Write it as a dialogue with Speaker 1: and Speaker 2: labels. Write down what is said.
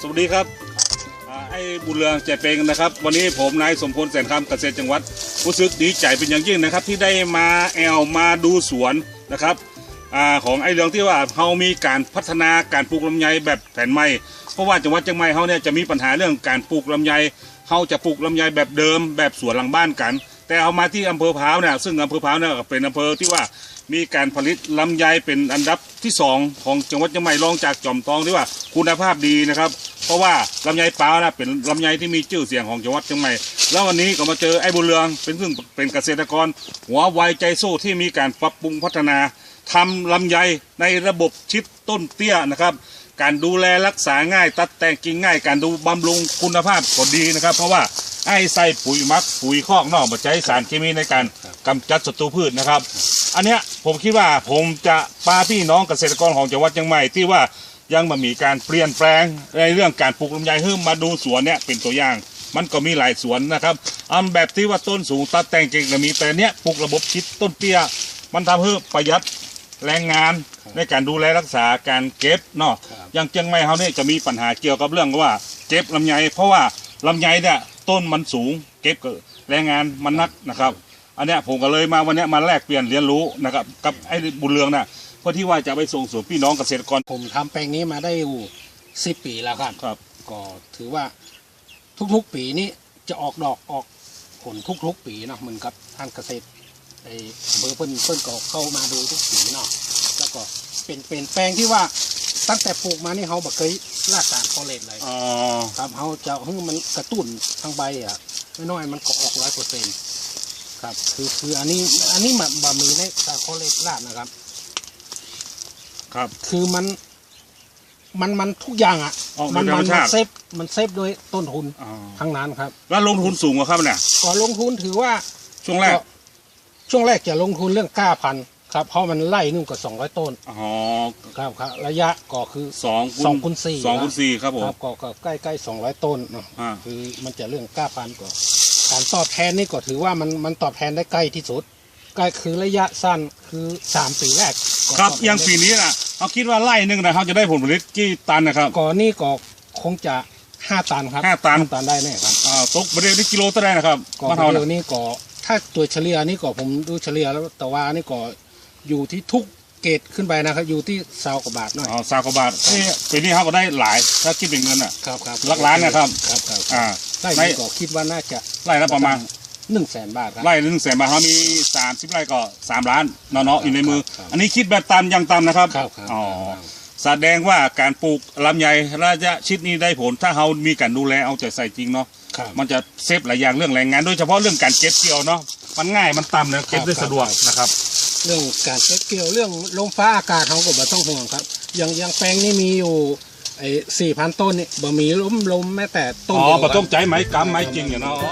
Speaker 1: สวัสดีครับไอ้บุญเรืองใจเปงนะครับ วันนี้ผมนายสมพลแสนคำเกษตรจังหวัดรู้สึกดีใจเป็นอย่างยิ่งนะครับ ที่ได้มาแอลมาดูสวนนะครับอของไอ้เรื่องที่ว่าเรามีการพัฒนาการปลูกลำไยแบบแผนใหม่เพราะว่าจังหวัดเชียงใหม่เขาเนี่ยจะมีปัญหาเรื่องการปลูกลำไยเขาจะปลูกลำไยแบบเดิม แบบสวนหลังบ้านกัน แต่เอามาที่อำเภอพร้าวเนี่ยซึ่งอำเภอพร้าวเนี่ยเป็นอำเภอที่ว่ามีการผลิตลำไยเป็นอันดับที่สองของจังหวัดเชียงใหม่รองจากจอมทองที่ว่าคุณภาพดีนะครับ เพราะว่าลำไยปลานะเป็นลำไยที่มีชื่อเสียงของจังหวัดเชียงใหม่ แล้ววันนี้ก็มาเจอไอ้บุญเรืองเป็นซึ่งเป็นเกษตรกร หัวไวใจสู้ที่มีการปรับปรุงพัฒนาทำลำไยในระบบชิดต้นเตี้ยนะครับ การดูแลรักษาง่าย ตัดแต่งกิ่งง่าย การดูบำรุงคุณภาพก็ดีนะครับ เพราะว่า ไอ้ใส่ปุ๋ยหมักปุ๋ยคอกนอกมาใช้สารเคมีในการกำจัดศัตรูพืชนะครับ อันเนี้ยผมคิดว่าผมจะปาพี่น้องเกษตรกรของจังหวัดเชียงใหม่ที่ว่ายังมามีการเปลี่ยนแปลงในเรื่องการปลูกลำไยเพิ่มมาดูสวนเนี่ยเป็นตัวอย่าง มันก็มีหลายสวนนะครับอันแบบที่ว่าต้นสูงตัดแต่งจริงก็มีแต่เนี้ยปลูกระบบชิดต้นเตี้ย มันทำให้ประหยัดแรงงานในการดูแลรักษาการเก็บเนาะ
Speaker 2: ครับ
Speaker 1: อย่างเชียงใหม่เขาเนี่ยจะมีปัญหาเกี่ยวกับเรื่องว่าเก็บลำไย เพราะว่าลำไยเนี่ย ต้นมันสูง เก็บก็แรงงานมันนักนะครับ อันเนี้ยผมก็เลยมาวันเนี้ยมาแลกเปลี่ยนเรียนรู้นะครับกับไอ้บุญเรืองน่ะเพื่อที่ว่าจะไปส่งเสริมพี่น้องเกษตรกร
Speaker 2: ผมทำแปลงนี้มาได้อยู่สิปีแล้วครับ
Speaker 1: ครับ
Speaker 2: ก็ถือว่าทุกๆปีนี้จะออกดอกออกผลทุกๆปีเนาะเหมือนกับทางเกษตรไอ้อำเบอร์เพิ่นเพิ่นก็เข้ามาดูทุกปีเนาะแล้วก็เป็นเป็นแปลงที่ว่าตั้งแต่ปลูกมานี่เขาบ่เคย ลาดสารคอเลตเลย
Speaker 1: อ๋อ
Speaker 2: ครับเขาจะให้มันกระตุ้นทางใบอะน้อยๆมันก็ออกร้อยเปอร์เซ็นต์ครับ คือคืออันนี้อันนี้มันบะมีในสารคอเลตลาดนะครับ
Speaker 1: ครับ
Speaker 2: คือมันมันมันทุกอย่างอะ
Speaker 1: ออกโด
Speaker 2: มั
Speaker 1: ยธรรม
Speaker 2: มั
Speaker 1: ชาติ
Speaker 2: เซฟมันเซฟโดยต้นทุน
Speaker 1: อ๋อ
Speaker 2: ทั้งนั้นครับ
Speaker 1: แล้วลงทุนสูงกว่าครับเนี่ย
Speaker 2: ก่อนลงทุนถือว่า
Speaker 1: ช่วงแรก
Speaker 2: ก็ช่วงแรกจะลงทุนเรื่องก้าพัน ครับเพราะมันไล่นุ่งกับสองร้อยต้น
Speaker 1: อ๋อ
Speaker 2: ครับครับระยะก็คือ
Speaker 1: สอง
Speaker 2: สองคูณสี่
Speaker 1: สองคูณสี่ครับผม
Speaker 2: ครับก็ก็ใกล้ใกล้สองร้อยต้นเนาะ
Speaker 1: อ่า
Speaker 2: คือมันจะเรื่องก้าพันก็การตอบแทนนี่ก็ถือว่ามันมันตอบแทนได้ใกล้ที่สุดใกล้คือระยะสั้นคือสามปีแรกก็
Speaker 1: ครับ
Speaker 2: ตแทน
Speaker 1: อย่าง
Speaker 2: ได้
Speaker 1: ปีนี้นะเขาคิดว่าไร่หนึ่งนะเขาจะได้ผลผลิตกี่ตันนะครับ
Speaker 2: ก่อนนี่ก็คงจะห้าตันครับ
Speaker 1: ห้าตัน
Speaker 2: ตันได้แน่ครับ
Speaker 1: อ่าตกประเดี๋ยวนี้กิโลเท่าไหรนะครับ
Speaker 2: ก็
Speaker 1: บ้านเรา
Speaker 2: เดี๋ย
Speaker 1: นะ
Speaker 2: วนี้ก็ถ้าตัวเฉลี่ยนี่ก็ผมดูเฉลี่ยแล้วแต่ว่านี่ก็ อยู่ที่ทุกเกรดขึ้นไปนะครับ อยู่ที่สาวกว่าบาทหน่อย
Speaker 1: อ๋อสามกว่าบาทเอ้ยปีนี้เขาก็ได้หลาย ถ้าคิดเป็นเงินอะ
Speaker 2: ครับครับ
Speaker 1: หลักล้านนะครับ
Speaker 2: ครับครับ
Speaker 1: อ่า
Speaker 2: ไร่
Speaker 1: ใน
Speaker 2: นี้ก็คิดว่าน่าจะ
Speaker 1: ไร่ละประมาณ
Speaker 2: หนึ่งแสนบาทครับ
Speaker 1: ไร่ละหนึ่งแสนบาทเขามีสามสิบไร่ก็สามล้านเนาะเนาะอยู่ในมือ
Speaker 2: ครับ
Speaker 1: อันนี้คิดแบบตันยังต่ำนะครับ
Speaker 2: ครับครับ
Speaker 1: อ๋อแสดงว่าการปลูกลำไยระยะชิดนี้ได้ผล ถ้าเขามีการดูแลเอาใจใส่จริงเนาะ
Speaker 2: ครับ
Speaker 1: มันจะเซฟหลายอย่างเรื่องแรงงาน โดยเฉพาะเรื่องการเก็บเกี่ยวเนาะ มันง่ายมันต่ำนะเก็บได้
Speaker 2: ครับ
Speaker 1: สะดวก
Speaker 2: ครับ
Speaker 1: นะครับ
Speaker 2: เรื่องการเก็บเกี่ยวเรื่องลมฟ้าอากาศเขาก็บ่ต้องห่วงครับ อย่างอย่างแปลงนี่มีอยู่ไอ้สี่พันต้นนี่บ่มีล้มลมแม้แต่ต้น
Speaker 1: อ๋อ
Speaker 2: เดียว
Speaker 1: ก็
Speaker 2: ค
Speaker 1: ต้
Speaker 2: รั
Speaker 1: อบงใจไหมกำไหมจริงอย่างเนาะอ๋อ